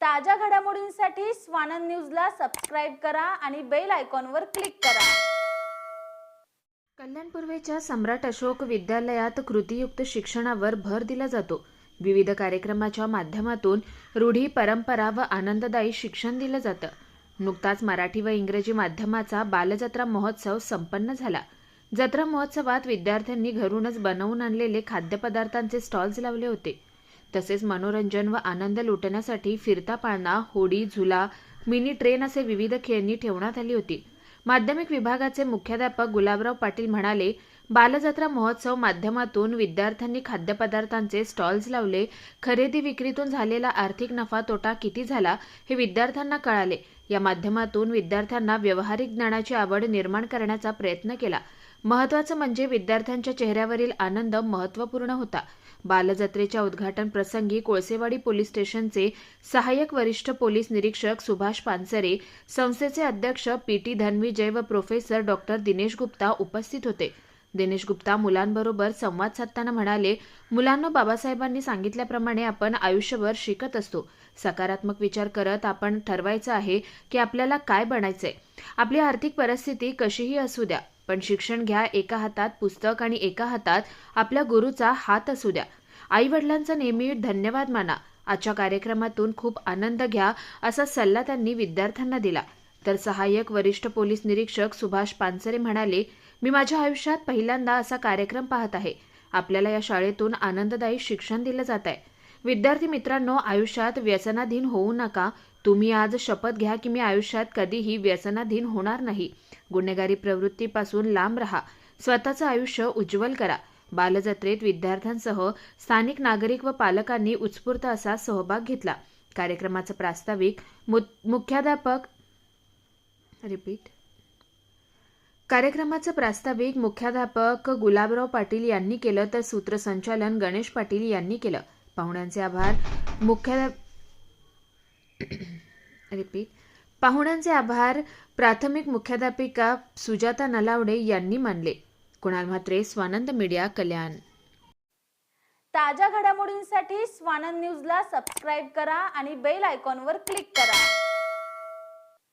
ताज्या घडामोडींसाठी स्वानंद न्यूजला सबस्क्राईब करा आणि बेल आयकॉनवर क्लिक करा. कल्याण पूर्वेच्या सम्राट अशोक विद्यालयात कृतीयुक्त शिक्षणावर भर दिला जातो. विविध कार्यक्रमाच्या माध्यमातून रूढी परंपरा व आनंददायी शिक्षण दिलं जातं. नुकताच मराठी व इंग्रजी माध्यमाचा बालजत्रा महोत्सव संपन्न झाला. जत्रा महोत्सवात विद्यार्थ्यांनी घरूनच बनवून आणलेले खाद्यपदार्थांचे स्टॉल्स लावले होते. तसेच मनोरंजन व आनंद लुटण्यासाठी फिरता पाळणा होडी झुला मिनी ट्रेन असे विविध खेळणी ठेवण्यात आली होती. माध्यमिक विभागाचे मुख्याध्यापक गुलाबराव पाटील म्हणाले बालजत्रा महोत्सव माध्यमातून विद्यार्थ्यांनी खाद्यपदार्थांचे स्टॉल्स लावले. खरेदी विक्रीतून झालेला आर्थिक नफा तोटा किती झाला हे विद्यार्थ्यांना कळाले. या माध्यमातून विद्यार्थ्यांना व्यावहारिक ज्ञानाची आवड निर्माण करण्याचा प्रयत्न केला. महत्त्वाचं म्हणजे विद्यार्थ्यांच्या चेहऱ्यावरील आनंद महत्त्वपूर्ण होता. बालजत्रेच्या उद्घाटन प्रसंगी कोळसेवाडी पोलीस स्टेशनचे सहाय्यक वरिष्ठ पोलीस निरीक्षक सुभाष पानसरे संस्थेचे अध्यक्ष पी टी धनविजय व प्रोफेसर डॉक्टर दिनेश गुप्ता उपस्थित होते. दिनेश गुप्ता मुलांबरोबर संवाद साधताना म्हणाले मुलांना बाबासाहेबांनी सांगितल्याप्रमाणे आपण आयुष्यभर शिकत असतो. सकारात्मक विचार करत आपण ठरवायचं आहे की आपल्याला काय बनायचंय. आपली आर्थिक परिस्थिती कशीही असू द्या. पण शिक्षण घ्या एका हातात पुस्तक आणि एका हातात आपल्या गुरुचा हात असू द्या. आई वडिलांचा नेहमी धन्यवाद माना. आजच्या कार्यक्रमातून खूप आनंद घ्या असा सल्ला त्यांनी विद्यार्थ्यांना दिला. तर सहाय्यक वरिष्ठ पोलीस निरीक्षक सुभाष पानसरे म्हणाले मी माझ्या आयुष्यात पहिल्यांदा असा कार्यक्रम पाहत आहे. आपल्याला या शाळेतून आनंददायी शिक्षण दिलं जात आहे. विद्यार्थी मित्रांनो आयुष्यात व्यसनाधीन होऊ नका. तुम्ही आज शपथ घ्या की मी आयुष्यात कधीही व्यसनाधीन होणार नाही. गुन्हेगारी प्रवृत्तीपासून लांब रहा. स्वतःचं आयुष्य उज्ज्वल करा. बालजत्रेत विद्यार्थ्यांसह स्थानिक नागरिक व पालकांनी उत्स्फूर्त असा सहभाग घेतला. कार्यक्रमाचं प्रास्ताविक मु- मुख्याध्यापक रिपीट. कार्यक्रमाचं प्रास्ताविक मुख्याध्यापक गुलाबराव पाटील यांनी केलं तर सूत्रसंचालन गणेश पाटील यांनी केलं. पाहुण्यांचे आभार. मुख्याध्याप रिपीट. पाहुण्यांचे आभार. प्राथमिक मुख्याध्यापिका सुजाता नलावडे यांनी मानले. कुणाल म्हात्रे स्वानंद मीडिया कल्याण. ताज्या घडामोडींसाठी स्वानंद न्यूजला सबस्क्राईब करा आणि बेल आयकॉनवर क्लिक करा.